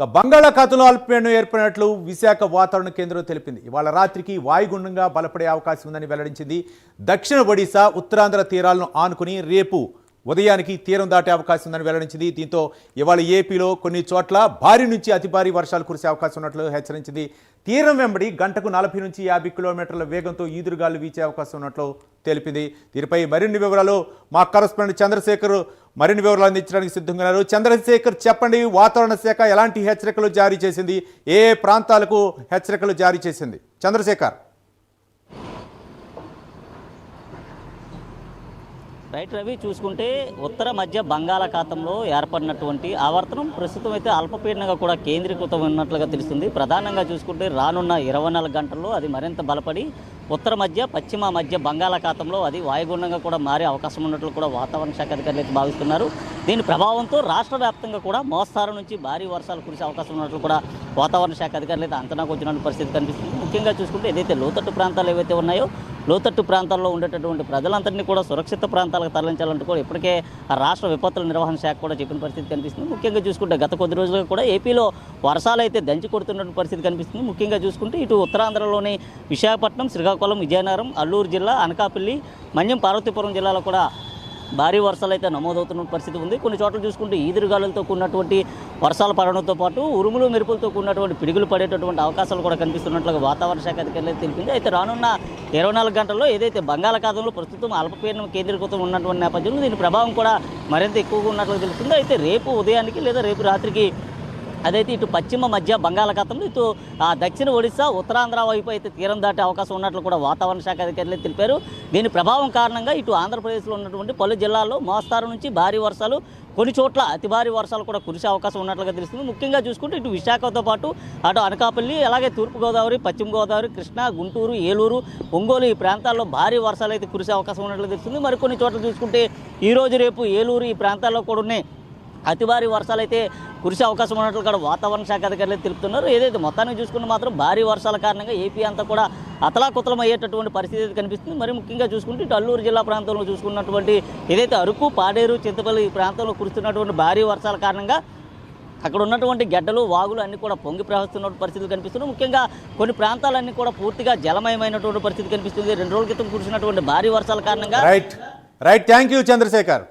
ఇక బంగాళాఖాతంలో అల్పపీడనం ఏర్పడినట్లు విశాఖ వాతావరణ కేంద్రం తెలిపింది. ఇవాళ రాత్రికి వాయుగుండంగా బలపడే అవకాశం ఉందని వెల్లడించింది. దక్షిణ ఒడిశా ఉత్తరాంధ్ర తీరాలను ఆనుకుని రేపు ఉదయానికి తీరం దాటే అవకాశం ఉందని వెల్లడించింది. దీంతో ఇవాళ ఏపీలో కొన్ని చోట్ల భారీ నుంచి అతి భారీ వర్షాలు కురిసే అవకాశం ఉన్నట్లు హెచ్చరించింది. తీరం వెంబడి గంటకు నలభై నుంచి యాభై కిలోమీటర్ల వేగంతో ఈదురుగాలు వీచే అవకాశం ఉన్నట్లు తెలిపింది. దీనిపై మరిన్ని వివరాలు మా కరస్పాండెంట్ చంద్రశేఖర్ మరిన్ని వివరాలు అందించడానికి సిద్ధంగా ఉన్నారు. చంద్రశేఖర్ చెప్పండి వాతావరణ శాఖ ఎలాంటి హెచ్చరికలు జారీ చేసింది? ఏ ఏ ప్రాంతాలకు హెచ్చరికలు జారీ చేసింది? చంద్రశేఖర్. రైట్ రవి చూసుకుంటే ఉత్తర మధ్య బంగాళాఖాతంలో ఏర్పడినటువంటి ఆవర్తనం ప్రస్తుతం అయితే అల్పపీడనంగా కూడా కేంద్రీకృతం ఉన్నట్లుగా తెలుస్తుంది. ప్రధానంగా చూసుకుంటే రానున్న ఇరవై నాలుగు గంటల్లో అది మరింత బలపడి ఉత్తర మధ్య పశ్చిమ మధ్య బంగాళాఖాతంలో అది వాయుగుండంగా కూడా మారే అవకాశం ఉన్నట్లు కూడా వాతావరణ శాఖ అధికారులు అయితే భావిస్తున్నారు. దీని ప్రభావంతో రాష్ట్ర వ్యాప్తంగా కూడా మోస్తారు నుంచి భారీ వర్షాలు కురిసే అవకాశం ఉన్నట్లు కూడా వాతావరణ శాఖ అధికారులు అయితే అంచనాకు వచ్చినటువంటి పరిస్థితి కనిపిస్తుంది. ముఖ్యంగా చూసుకుంటే ఏదైతే లోతట్టు ప్రాంతాలు ఏవైతే ఉన్నాయో లోతట్టు ప్రాంతాల్లో ఉండేటటువంటి ప్రజలందరినీ కూడా సురక్షిత ప్రాంతాలకు తరలించాలంటూ కూడా ఇప్పటికే ఆ రాష్ట్ర విపత్తుల నిర్వహణ శాఖ కూడా చెప్పిన పరిస్థితి కనిపిస్తుంది. ముఖ్యంగా చూసుకుంటే గత కొద్ది రోజులుగా కూడా ఏపీలో వర్షాలు అయితే దంచి కొడుతున్న పరిస్థితి కనిపిస్తుంది. ముఖ్యంగా చూసుకుంటే ఇటు ఉత్తరాంధ్రలోని విశాఖపట్నం శ్రీకాకుళం విజయనగరం అల్లూరు జిల్లా అనకాపల్లి మన్యం పార్వతీపురం జిల్లాలో కూడా భారీ వర్షాలు అయితే నమోదవుతున్న పరిస్థితి ఉంది. కొన్ని చోట్ల చూసుకుంటే ఈదురుగాలులతో కూడినటువంటి వర్షాలు పడడంతో పాటు ఉరుములు మెరుపులతో కూడినటువంటి పిడుగులు పడేటటువంటి అవకాశాలు కూడా కనిపిస్తున్నట్లుగా వాతావరణ శాఖ అధికారులు తెలిపింది. అయితే రానున్న ఇరవై నాలుగు గంటల్లో ఏదైతే బంగాళాఖాతంలో ప్రస్తుతం అల్పపీడనం కేంద్రీకృతం ఉన్నటువంటి నేపథ్యంలో దీని ప్రభావం కూడా మరింత ఎక్కువగా ఉన్నట్లు తెలుస్తుంది. అయితే రేపు ఉదయానికి లేదా రేపు రాత్రికి అదైతే ఇటు పశ్చిమ మధ్య బంగాళాఖాతంలో ఇటు ఆ దక్షిణ ఒడిశా ఉత్తరాంధ్ర వైపు అయితే తీరం దాటే అవకాశం ఉన్నట్లు కూడా వాతావరణ శాఖ అధికారులు తెలిపారు. దీని ప్రభావం కారణంగా ఇటు ఆంధ్రప్రదేశ్లో ఉన్నటువంటి పలు జిల్లాల్లో మోస్తారు నుంచి భారీ వర్షాలు కొన్ని చోట్ల అతి భారీ వర్షాలు కూడా కురిసే అవకాశం ఉన్నట్లుగా తెలుస్తుంది. ముఖ్యంగా చూసుకుంటే ఇటు విశాఖతో పాటు అటు అనకాపల్లి అలాగే తూర్పుగోదావరి పశ్చిమ గోదావరి కృష్ణా గుంటూరు ఏలూరు ఒంగోలు ఈ ప్రాంతాల్లో భారీ వర్షాలు అయితే కురిసే అవకాశం ఉన్నట్లు తెలుస్తుంది. మరికొన్ని చోట్ల చూసుకుంటే ఈ రోజు రేపు ఏలూరు ఈ ప్రాంతాల్లో కూడా ఉన్నాయి. అతి భారీ వర్షాలు అయితే కురిసే అవకాశం ఉన్నట్లు కూడా వాతావరణ శాఖ అధికారులు తెలుపుతున్నారు. ఏదైతే మొత్తానికి చూసుకుంటే మాత్రం భారీ వర్షాల కారణంగా ఏపీ అంతా కూడా అతలాకుతలం అయ్యేటటువంటి పరిస్థితి అయితే కనిపిస్తుంది. మరి ముఖ్యంగా చూసుకుంటే ఇటు అల్లూరు జిల్లా ప్రాంతంలో చూసుకున్నటువంటి ఏదైతే అరకు పాడేరు చింతపల్లి ఈ ప్రాంతంలో కురుస్తున్నటువంటి భారీ వర్షాల కారణంగా అక్కడ ఉన్నటువంటి గడ్డలు వాగులు అన్నీ కూడా పొంగి ప్రవహిస్తున్న పరిస్థితులు కనిపిస్తున్నాయి. ముఖ్యంగా కొన్ని ప్రాంతాలన్నీ కూడా పూర్తిగా జలమయమైనటువంటి పరిస్థితి కనిపిస్తుంది. రెండు రోజుల క్రితం కురిసినటువంటి భారీ వర్షాల కారణంగా right right thank you Chandrashekar.